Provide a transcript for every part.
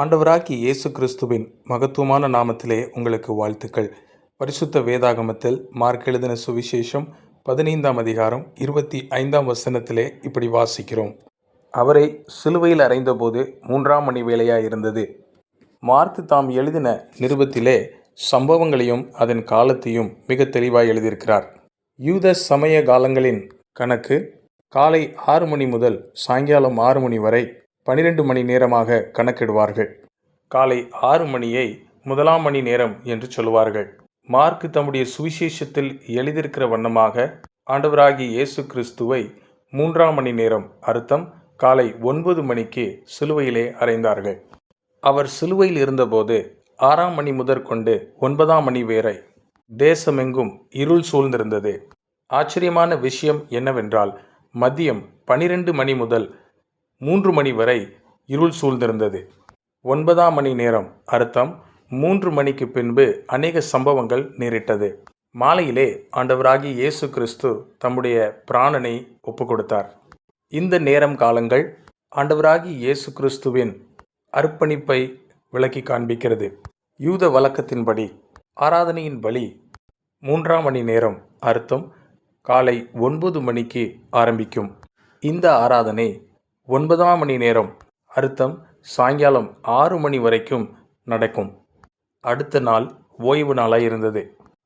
ஆண்டவராகி இயேசு கிறிஸ்துவின் மகத்துவமான நாமத்திலே உங்களுக்கு வாழ்த்துக்கள். பரிசுத்த வேதாகமத்தில் மார்க் எழுதின சுவிசேஷம் பதினைந்தாம் அதிகாரம் இருபத்தி ஐந்தாம் வசனத்திலே இப்படி வாசிக்கிறோம். அவரை சிலுவையில் அறைந்தபோது மூன்றாம் மணி வேளையாக இருந்தது மார்க் தாம் எழுதின நிருபத்திலே சம்பவங்களையும் அதன் காலத்தையும் மிக தெளிவாக எழுதியிருக்கிறார். யூத சமய காலங்களின் கணக்கு காலை ஆறு மணி முதல் சாயங்காலம் ஆறு மணி வரை பனிரெண்டு மணி நேரமாக கணக்கிடுவார்கள். காலை ஆறு மணியை முதலாம் மணி நேரம் என்று சொல்லுவார்கள். மார்க் தம்முடைய சுவிசேஷத்தில் எழுதியிருக்கிற வண்ணமாக ஆண்டவராகிய இயேசு கிறிஸ்துவை மூன்றாம் மணி நேரம் அர்த்தம் காலை ஒன்பது மணிக்கு சிலுவையிலே அறைந்தார்கள். அவர் சிலுவையில் இருந்தபோது ஆறாம் மணி முதற்கொண்டு ஒன்பதாம் மணி வரை தேசமெங்கும் இருள் சூழ்ந்திருந்தது. ஆச்சரியமான விஷயம் என்னவென்றால் மதியம் பனிரெண்டு மணி முதல் மூன்று மணி வரை இருள் சூழ்ந்திருந்தது. ஒன்பதாம் மணி நேரம் அர்த்தம் மூன்று மணிக்கு பின்பு அநேக சம்பவங்கள் நேரிட்டது. மாலையிலே ஆண்டவராகி இயேசு கிறிஸ்து தம்முடைய பிராணனை ஒப்பு கொடுத்தார் இந்த நேரம் காலங்கள் ஆண்டவராகி இயேசு கிறிஸ்துவின் அர்ப்பணிப்பை விளக்கி காண்பிக்கிறது. யூத வழக்கத்தின்படி ஆராதனையின் பலி மூன்றாம் மணி நேரம் அர்த்தம் காலை ஒன்பது மணிக்கு ஆரம்பிக்கும். இந்த ஆராதனை ஒன்பதாம் மணி நேரம். அர்த்தம் சாயங்காலம் ஆறு மணி வரைக்கும் நடக்கும். அடுத்த நாள் ஓய்வு நாளாக இருந்தது.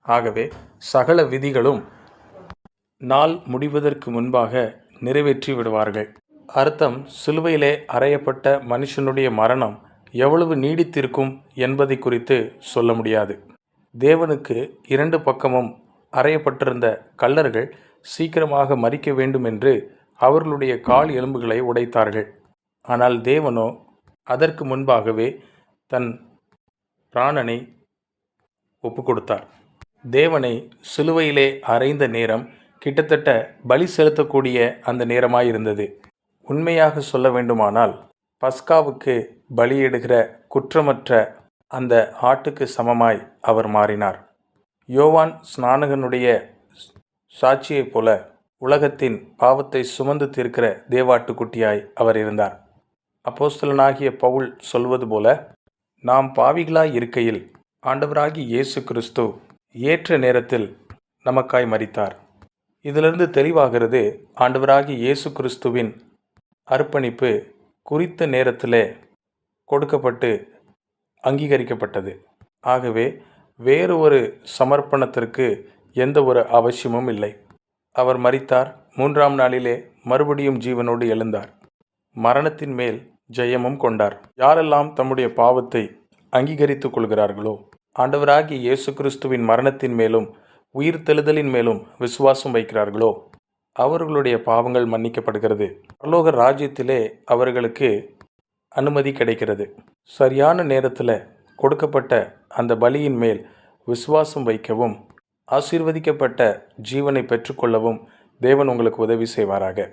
ஆகவே சகல விதிகளும் நாள் முடிவதற்கு முன்பாக நிறைவேற்றி விடுவார்கள். அர்த்தம் சிலுவையிலே அறையப்பட்ட மனுஷனுடைய மரணம் எவ்வளவு நீடித்திருக்கும் என்பதை குறித்து சொல்ல முடியாது. தேவனுக்கு இரண்டு பக்கமும் அறையப்பட்டிருந்த கல்லர்கள் சீக்கிரமாக மறிக்க வேண்டும் என்று அவர்களுடைய கால் எலும்புகளை உடைத்தார்கள். ஆனால் தேவனோ அதற்கு முன்பாகவே தன் பிராணனை ஒப்பு கொடுத்தார் தேவனை சிலுவையிலே அறைந்த நேரம் கிட்டத்தட்ட பலி செலுத்தக்கூடிய அந்த நேரமாயிருந்தது. உண்மையாக சொல்ல வேண்டுமானால் பஸ்காவுக்கு பலியிடுகிற குற்றமற்ற அந்த ஆட்டுக்கு சமமாய் அவர் மாறினார். யோவான் ஸ்நானகனுடைய சாட்சியைப் போல உலகத்தின் பாவத்தை சுமந்து தீர்க்கிற தேவாட்டுக்குட்டியாய் அவர் இருந்தார். அப்போஸ்தலனாகிய பவுல் சொல்வது போல நாம் பாவிகளாய் இருக்கையில் ஆண்டவராகி இயேசு கிறிஸ்து ஏற்ற நேரத்தில் நமக்காய் மறித்தார் இதிலிருந்து தெளிவாகிறது ஆண்டவராகி இயேசு கிறிஸ்துவின் அர்ப்பணிப்பு குறித்த நேரத்திலே கொடுக்கப்பட்டு அங்கீகரிக்கப்பட்டது. ஆகவே வேறு ஒரு சமர்ப்பணத்திற்கு எந்த ஒரு அவசியமும் இல்லை. அவர் மறித்தார் மூன்றாம் நாளிலே மறுபடியும் ஜீவனோடு எழுந்தார். மரணத்தின் மேல் ஜெயமும் கொண்டார். யாரெல்லாம் தம்முடைய பாவத்தை அங்கீகரித்துக் கொள்கிறார்களோ ஆண்டவராகிய இயேசு கிறிஸ்துவின் மரணத்தின் மேலும் உயிர் தெழுதலின் மேலும் விசுவாசம் வைக்கிறார்களோ அவர்களுடைய பாவங்கள் மன்னிக்கப்படுகிறது. பரலோக ராஜ்யத்திலே அவர்களுக்கு அனுமதி கிடைக்கிறது. சரியான நேரத்தில் கொடுக்கப்பட்ட அந்த பலியின் மேல் விசுவாசம் வைக்கவும் ஆசீர்வதிக்கப்பட்ட ஜீவனை பெற்றுக்கொள்ளவும் தேவன் உங்களுக்கு உதவி செய்வாராக.